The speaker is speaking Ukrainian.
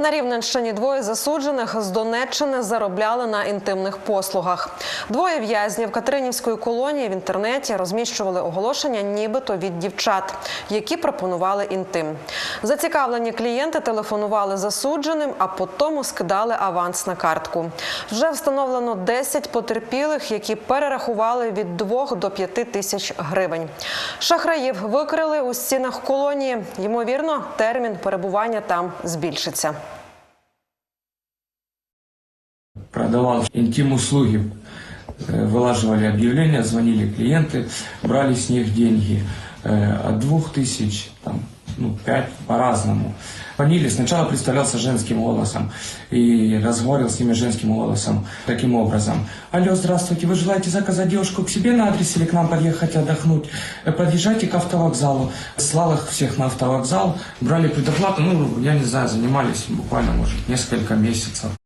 На Рівненщині двоє засуджених з Донеччини заробляли на інтимних послугах. Двоє в'язнів Катеринівської колонії в інтернеті розміщували оголошення, нібито від дівчат, які пропонували інтим. Зацікавлені клієнти телефонували засудженим, а потім скидали аванс на картку. Вже встановлено 10 потерпілих, які перерахували від 2 до 5 тисяч гривень. Шахраїв викрили у стінах колонії. Ймовірно, термін перебування там збільшиться. продавал интим-услуги. Э, Вылаживали объявления, звонили клиенты, брали с них деньги э, от двух тысяч, там, ну, пять по-разному. Звонили, сначала представлялся женским голосом и разговаривал с ними женским голосом таким образом. Алло, здравствуйте, вы желаете заказать девушку к себе на адрес или к нам подъехать отдохнуть? Э, Подъезжайте к автовокзалу. Слал их всех на автовокзал, брали предоплату, ну, я не знаю, занимались буквально, может, несколько месяцев.